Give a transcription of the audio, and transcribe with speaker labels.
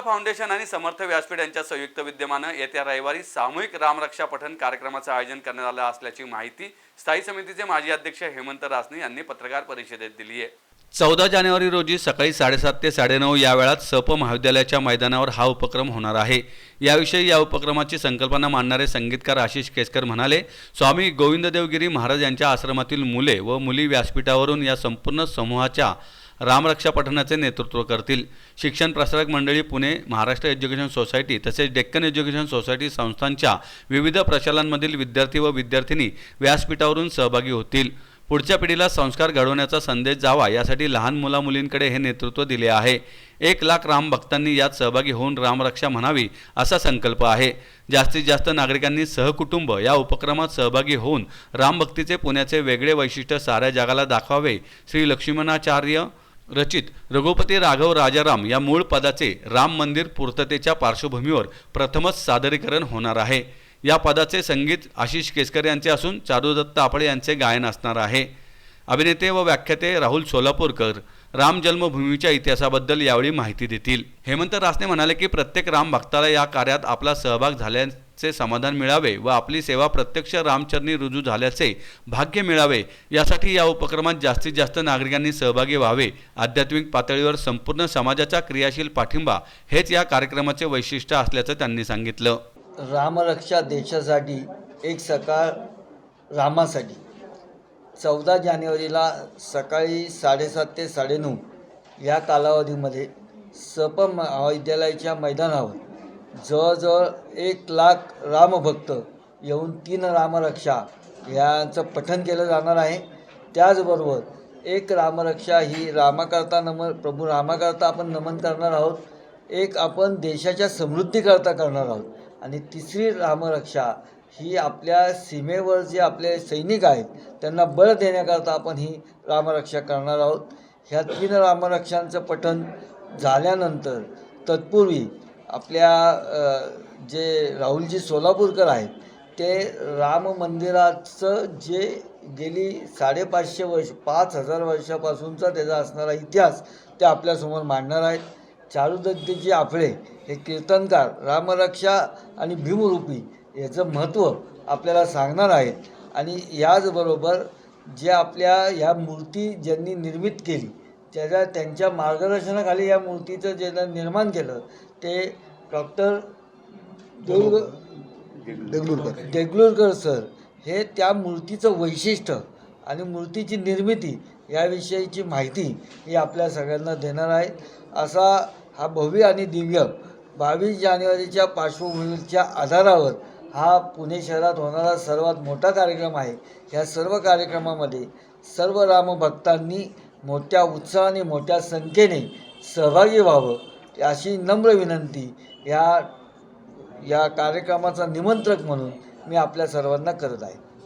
Speaker 1: Foundation आणि समर्थ व्यासपीठ यांच्या संयुक्त विद्यमानं येत्या रविवारी सामूहिक रामरक्षा पठण कार्यक्रमाचं आयोजन करण्यात आलं असल्याची माहिती स्थायी समितीचे माजी अध्यक्ष हेमंत रासने यांनी पत्रकार परिषदेत दिली आहे. चौदा जानेवारी रोजी सकाळी साडेसात ते साडेनऊ या वेळात सप महाविद्यालयाच्या मैदानावर हा उपक्रम होणार आहे. याविषयी या उपक्रमाची संकल्पना मांडणारे संगीतकार आशिष केसकर म्हणाले स्वामी गोविंददेवगिरी महाराज यांच्या आश्रमातील मुले व मुली व्यासपीठावरून या संपूर्ण समूहाच्या रामरक्षा पठणाचे नेतृत्व करतील. शिक्षण प्रसारक मंडळी पुणे महाराष्ट्र एज्युकेशन सोसायटी तसेच डेक्कन एज्युकेशन सोसायटी संस्थांच्या विविध प्रशालांमधील विद्यार्थी व विद्यार्थिनी व्यासपीठावरून सहभागी होतील. पुढच्या पिढीला संस्कार घडवण्याचा संदेश जावा यासाठी लहान मुलामुलींकडे हे नेतृत्व दिले आहे. एक लाख राम भक्तांनी यात सहभागी होऊन रामरक्षा म्हणावी असा संकल्प आहे. जास्तीत जास्त नागरिकांनी सहकुटुंब या उपक्रमात सहभागी होऊन रामभक्तीचे पुण्याचे वेगळे वैशिष्ट्य साऱ्या जगाला दाखवावे. श्री लक्ष्मणाचार्य रचित रघुपती राघव राजाराम या मूळ पदाचे राम मंदिर पूर्ततेच्या पार्श्वभूमीवर प्रथमच सादरीकरण होणार आहे. या पदाचे संगीत आशिष केसकर यांचे असून चारुदत्त आपळे यांचे गायन असणार आहे. अभिनेते व व्याख्याते राहुल सोलापूरकर राम जन्मभूमीच्या इतिहासाबद्दल यावेळी माहिती देतील. हेमंत रासने म्हणाले की प्रत्येक राम भक्ताला या कार्यात आपला सहभाग झाल्याचे समाधान मिळावे व आपली सेवा प्रत्यक्ष रामचरणी रुजू झाल्याचे भाग्य मिळावे यासाठी या उपक्रमात जास्तीत जास्त नागरिकांनी सहभागी व्हावे. आध्यात्मिक पातळीवर संपूर्ण समाजाचा क्रियाशील पाठिंबा हेच या कार्यक्रमाचे वैशिष्ट्य असल्याचं त्यांनी सांगितलं.
Speaker 2: रामरक्षा देशासाठी एक सकाळ रामासाठी. चौदा जानेवारीला सकाळी साडेसात ते साडेनऊ या कालावधीमध्ये सप महाविद्यालयाच्या मैदानावर जवळजवळ एक लाख रामभक्त येऊन तीन रामरक्षा यांचं पठन केलं जाणार आहे. त्याचबरोबर एक रामरक्षा ही रामाकरता नमन प्रभू रामाकरता आपण नमन करणार आहोत. एक आपण देशाच्या समृद्धीकरता करणार आहोत. आणि तिसरी रामरक्षा ही आपल्या सीमेवर जे आपले सैनिक आहेत त्यांना बळ देण्याकरता आपण ही रामरक्षा करणार आहोत. ह्या तीन रामरक्षांचं पठण झाल्यानंतर तत्पूर्वी आपल्या जे राहुलजी सोलापूरकर आहेत ते राम मंदिराचं जे गेली साडेपाचशे वर्ष पाच हजार वर्षापासूनचा त्याचा असणारा इतिहास ते आपल्यासमोर मांडणार आहेत. चारुदत्तीजी आपळे हे कीर्तनकार रामरक्षा आणि भीमरूपी याचं महत्त्व आपल्याला सांगणार आहेत. आणि याचबरोबर जे आपल्या ह्या मूर्ती ज्यांनी निर्मित केली त्याच्या त्यांच्या मार्गदर्शनाखाली या मूर्तीचं जे निर्माण केलं ते डॉक्टर
Speaker 3: देगलूरकर.
Speaker 2: देगलूरकर सर हे त्या मूर्तीचं वैशिष्ट्य आणि मूर्तीची निर्मिती याविषयीची माहिती ही आपल्या सगळ्यांना देणार आहेत. असा हा भव्य आणि दिव्य बावीस जानेवारीच्या पार्श्वभूमीच्या आधारावर हा पुणे शहरात होणारा सर्वात मोठा कार्यक्रम आहे. ह्या सर्व कार्यक्रमामध्ये सर्व रामभक्तांनी मोठ्या उत्साहाने मोठ्या संख्येने सहभागी व्हावं अशी नम्र विनंती या या कार्यक्रमाचा निमंत्रक म्हणून मी आपल्या सर्वांना करत आहे.